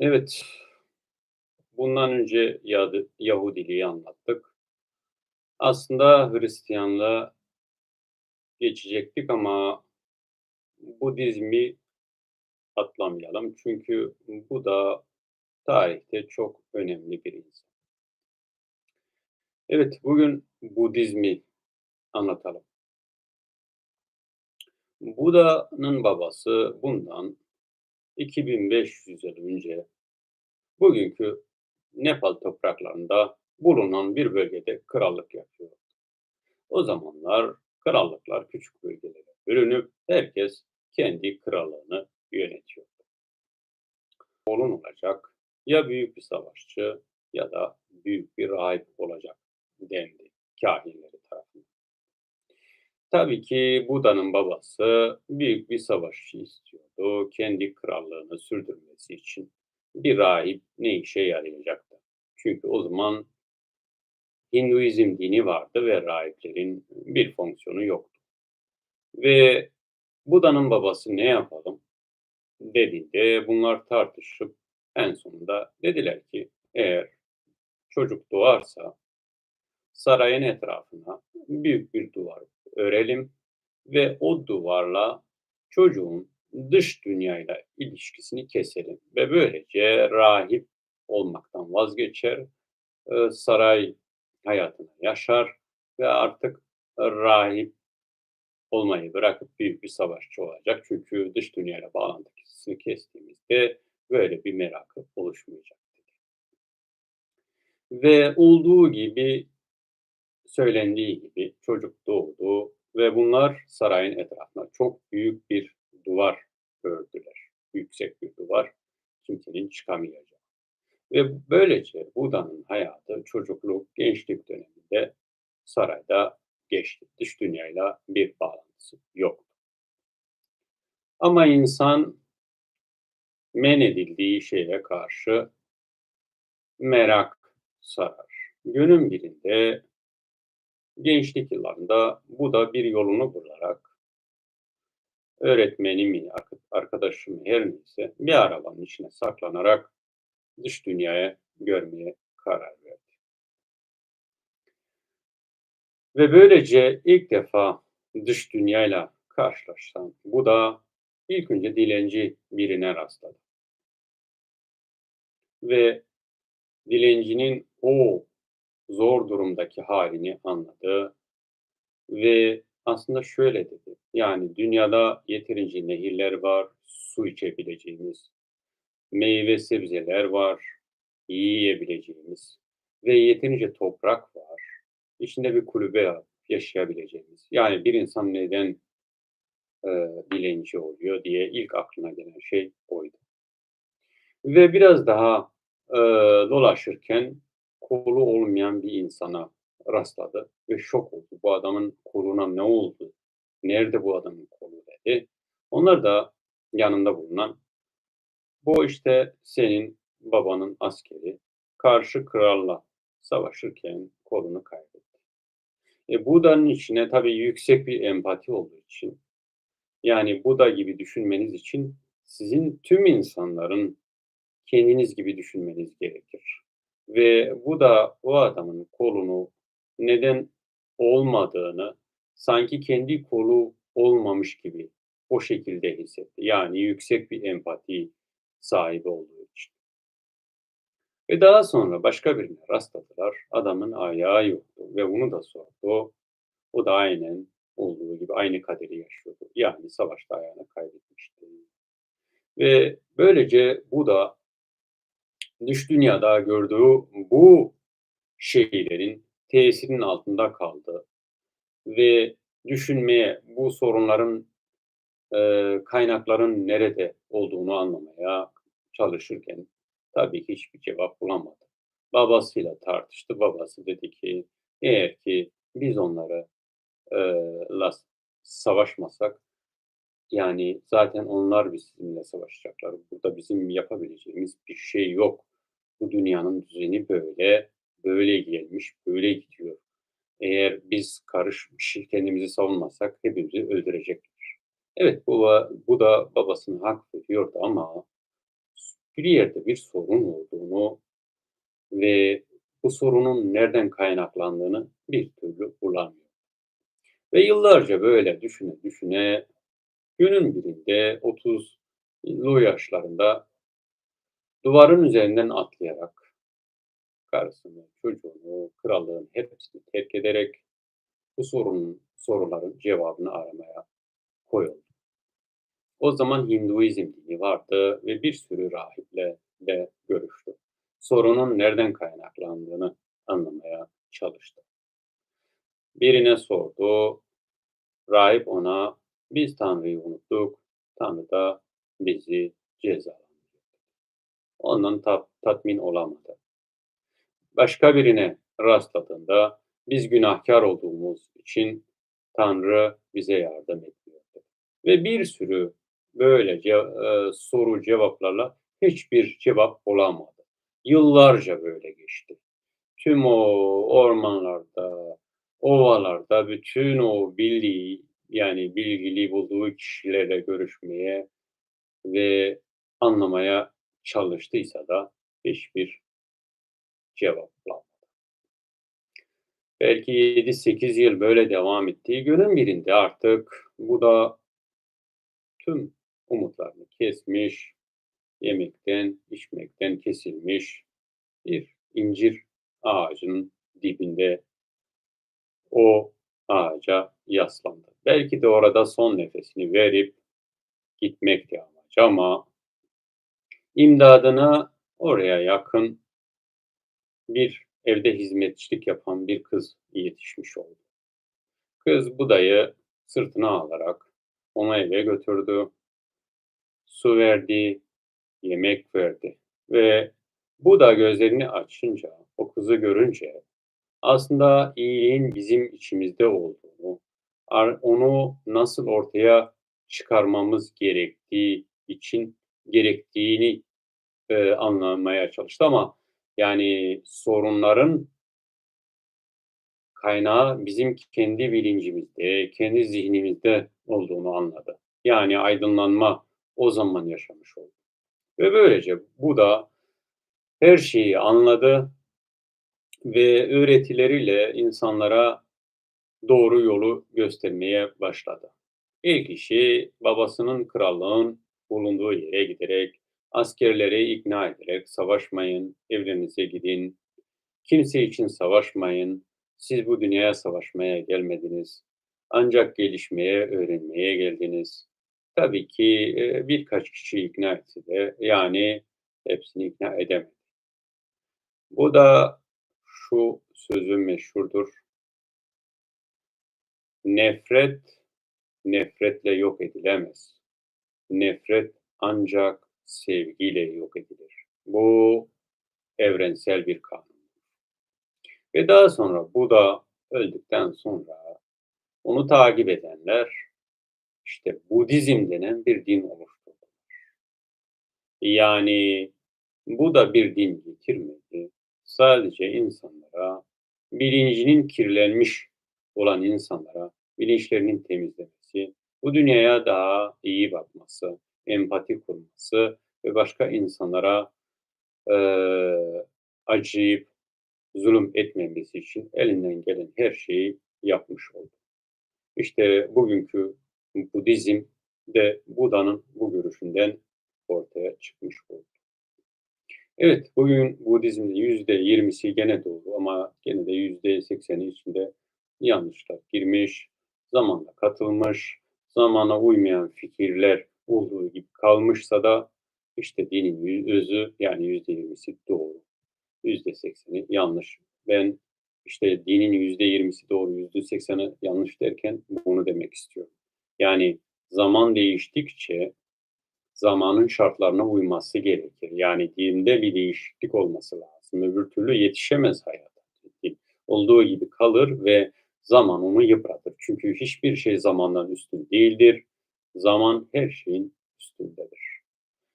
Evet, bundan önce Yahudiliği anlattık. Aslında Hristiyanlığa geçecektik ama Budizm'i atlamayalım. Çünkü bu da tarihte çok önemli bir insan. Evet, bugün Budizm'i anlatalım. Buda'nın babası bundan 2500 yıl önce bugünkü Nepal topraklarında bulunan bir bölgede krallık yapıyor. O zamanlar krallıklar küçük bölgelere bölünüp herkes kendi krallığını yönetiyor. Onun olacak ya büyük bir savaşçı ya da büyük bir rahip olacak dendi tarafından. Tabii ki Buda'nın babası büyük bir savaşçı istiyordu. Kendi krallığını sürdürmesi için bir rahip ne işe yarayacaktı? Çünkü o zaman Hinduizm dini vardı ve rahiplerin bir fonksiyonu yoktu. Ve Buda'nın babası ne yapalım dediğinde bunlar tartışıp en sonunda dediler ki eğer çocuk doğarsa sarayın etrafına büyük bir duvar örelim ve o duvarla çocuğun dış dünyayla ilişkisini keselim ve böylece rahip olmaktan vazgeçer, e, saray hayatını yaşar ve artık rahip olmayı bırakıp büyük bir savaşçı olacak. Çünkü dış dünyayla bağlantısını kestiğimizde böyle bir merakı oluşmayacak. Ve olduğu gibi söylendiği gibi çocuk doğdu ve bunlar sarayın etrafına çok büyük bir duvar ördüler. Yüksek bir duvar, kimsenin çıkamayacağı. Ve böylece Buda'nın hayatı çocukluk, gençlik döneminde sarayda geçti. Dış dünyayla bir bağlantısı yok. Ama insan men edildiği şeye karşı merak sarar. Günün birinde gençlik yıllarında bu da bir yolunu bularak öğretmeni mi, arkadaşı mı her neyse bir arabanın içine saklanarak dış dünyaya görmeye karar verdi. Ve böylece ilk defa dış dünyayla karşılaşan bu da ilk önce dilenci birine rastladı. Ve dilencinin o zor durumdaki halini anladı ve aslında şöyle dedi. Yani dünyada yeterince nehirler var, su içebileceğimiz, meyve sebzeler var, yiyebileceğimiz ve yeterince toprak var. İçinde bir kulübe yaşayabileceğimiz. Yani bir insan neden e, bilinci oluyor diye ilk aklına gelen şey oydu. Ve biraz daha e, dolaşırken kolu olmayan bir insana rastladı ve şok oldu. Bu adamın koluna ne oldu? Nerede bu adamın kolu dedi. Onlar da yanında bulunan bu işte senin babanın askeri karşı kralla savaşırken kolunu kaybetti. E, Buda'nın içine tabii yüksek bir empati olduğu için yani Buda gibi düşünmeniz için sizin tüm insanların kendiniz gibi düşünmeniz gerekir. Ve bu da o adamın kolunu neden olmadığını sanki kendi kolu olmamış gibi o şekilde hissetti. Yani yüksek bir empati sahibi olduğu için. Ve daha sonra başka birine rastladılar. Adamın ayağı yoktu ve bunu da sordu. O da aynen olduğu gibi aynı kaderi yaşıyordu. Yani savaşta ayağını kaybetmişti. Ve böylece bu da dış dünyada gördüğü bu şeylerin tesirinin altında kaldı ve düşünmeye, bu sorunların e, kaynakların nerede olduğunu anlamaya çalışırken tabii hiçbir cevap bulamadı. Babasıyla tartıştı. Babası dedi ki eğer ki biz onları e, la savaşmasak yani zaten onlar bizimle savaşacaklar. Burada bizim yapabileceğimiz bir şey yok. Bu dünyanın düzeni böyle, böyle gelmiş, böyle gidiyor. Eğer biz karışmış kendimizi savunmasak hepimizi öldürecekler. Evet bu, bu da babasına hak veriyordu ama bir yerde bir sorun olduğunu ve bu sorunun nereden kaynaklandığını bir türlü bulamıyor. Ve yıllarca böyle düşüne düşüne günün birinde 30'lu yaşlarında duvarın üzerinden atlayarak karısını, çocuğunu, krallığın hepsini terk ederek bu sorunun, soruların cevabını aramaya koyuldu. O zaman Hinduizm dini vardı ve bir sürü rahiple de görüştü. Sorunun nereden kaynaklandığını anlamaya çalıştı. Birine sordu, rahip ona biz Tanrı'yı unuttuk, Tanrı da bizi cezalandırdı. Ondan tat, tatmin olamadı. Başka birine rastladığında biz günahkar olduğumuz için Tanrı bize yardım etmiyordu. Ve bir sürü böyle e, soru cevaplarla hiçbir cevap olamadı. Yıllarca böyle geçti. Tüm o ormanlarda, ovalarda bütün o bildiği yani bilgili bulduğu kişilerle görüşmeye ve anlamaya çalıştıysa da hiçbir cevap bulamadı. Belki 7-8 yıl böyle devam ettiği günün birinde artık bu da tüm umutlarını kesmiş, yemekten, içmekten kesilmiş bir incir ağacının dibinde o ağaca yaslandı. Belki de orada son nefesini verip gitmekti amacı ama imdadına oraya yakın bir evde hizmetçilik yapan bir kız yetişmiş oldu. Kız budayı sırtına alarak onu eve götürdü. Su verdi, yemek verdi ve bu da gözlerini açınca, o kızı görünce aslında iyiliğin bizim içimizde olduğunu, onu nasıl ortaya çıkarmamız gerektiği için gerektiğini e, anlamaya çalıştı ama yani sorunların kaynağı bizim kendi bilincimizde, kendi zihnimizde olduğunu anladı. Yani aydınlanma o zaman yaşamış oldu. Ve böylece bu da her şeyi anladı ve öğretileriyle insanlara doğru yolu göstermeye başladı. İlk işi babasının krallığın bulunduğu yere giderek askerleri ikna ederek savaşmayın, evlerinize gidin, kimse için savaşmayın, siz bu dünyaya savaşmaya gelmediniz. Ancak gelişmeye, öğrenmeye geldiniz. Tabii ki e, birkaç kişi ikna etse de yani hepsini ikna edemedi. Bu da şu sözü meşhurdur. Nefret, nefretle yok edilemez. Nefret ancak sevgiyle yok edilir. Bu evrensel bir kanun. Ve daha sonra bu da öldükten sonra onu takip edenler işte Budizm denen bir din oluşturdu. Yani bu da bir din getirmedi. Sadece insanlara, bilincinin kirlenmiş olan insanlara bilinçlerinin temizlemesi, bu dünyaya daha iyi bakması, empati kurması ve başka insanlara e, acıyıp zulüm etmemesi için elinden gelen her şeyi yapmış oldu. İşte bugünkü Budizm de Buda'nın bu görüşünden ortaya çıkmış oldu. Evet, bugün Budizm'de yüzde yirmisi gene doğru ama gene de yüzde sekseni içinde yanlışlar girmiş, zamanla katılmış, zamana uymayan fikirler olduğu gibi kalmışsa da işte dinin özü yani yüzde yirmisi doğru, yüzde sekseni yanlış. Ben işte dinin yüzde yirmisi doğru, yüzde sekseni yanlış derken bunu demek istiyorum. Yani zaman değiştikçe zamanın şartlarına uyması gerekir. Yani dinde bir değişiklik olması lazım. Öbür türlü yetişemez hayata. Olduğu gibi kalır ve zaman onu yıpratır. Çünkü hiçbir şey zamandan üstün değildir. Zaman her şeyin üstündedir.